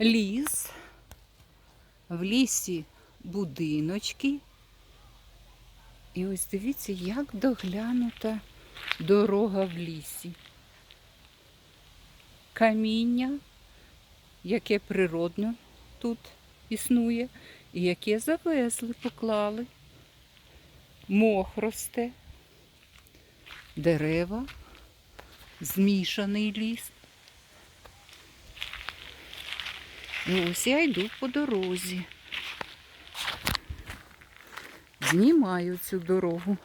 ліс. В лісі будиночки. І ось дивіться, як доглянута дорога в лісі. Каміння, яке природно тут існує, і яке завезли, поклали. Мох росте, дерева, змішаний ліс. І ось я йду по дорозі. Знімаю цю дорогу.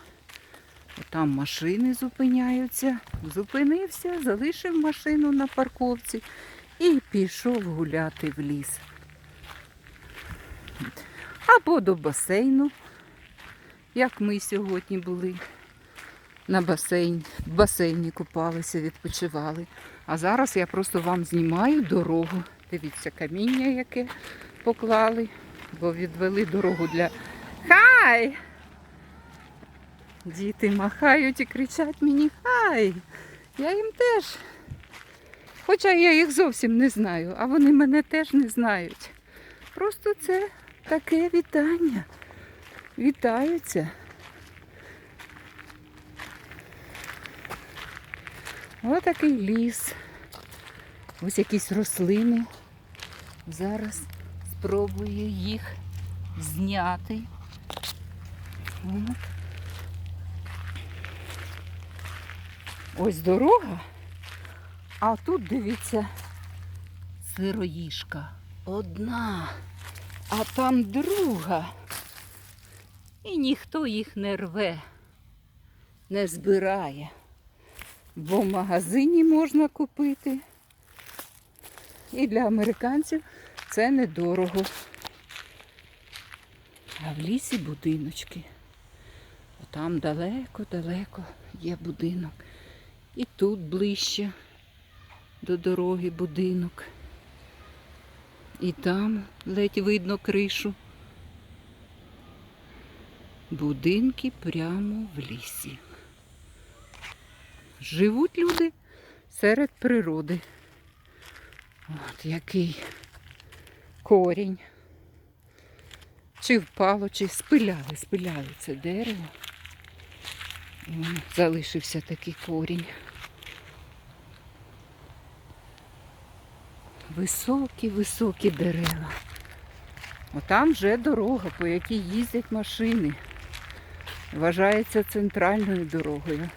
Там машини зупиняються. Зупинився, залишив машину на парковці і пішов гуляти в ліс. Або до басейну, як ми сьогодні були. На басейн, в басейні купалися, відпочивали. А зараз я просто вам знімаю дорогу. Дивіться, каміння, яке поклали, бо відвели дорогу для. Хай! Діти махають і кричать мені хай. Я їм теж. Хоча я їх зовсім не знаю, а вони мене теж не знають. Просто це таке вітання. Вітаються. Ось такий ліс. Ось якісь рослини. Зараз спробую їх зняти. Ось дорога. А тут дивіться сироїшка. Одна, а там друга. І ніхто їх не рве, не збирає. Бо в магазині можна купити. І для американців це недорого. А в лісі будиночки. Там далеко-далеко є будинок. І тут ближче до дороги будинок. І там ледь видно кришу. Будинки прямо в лісі. Живуть люди серед природи. От який корінь. Чи впало, чи спиляли, спиляли це дерево. І залишився такий корінь. Високі-високі дерева. Отам вже дорога, по якій їздять машини. Вважається центральною дорогою.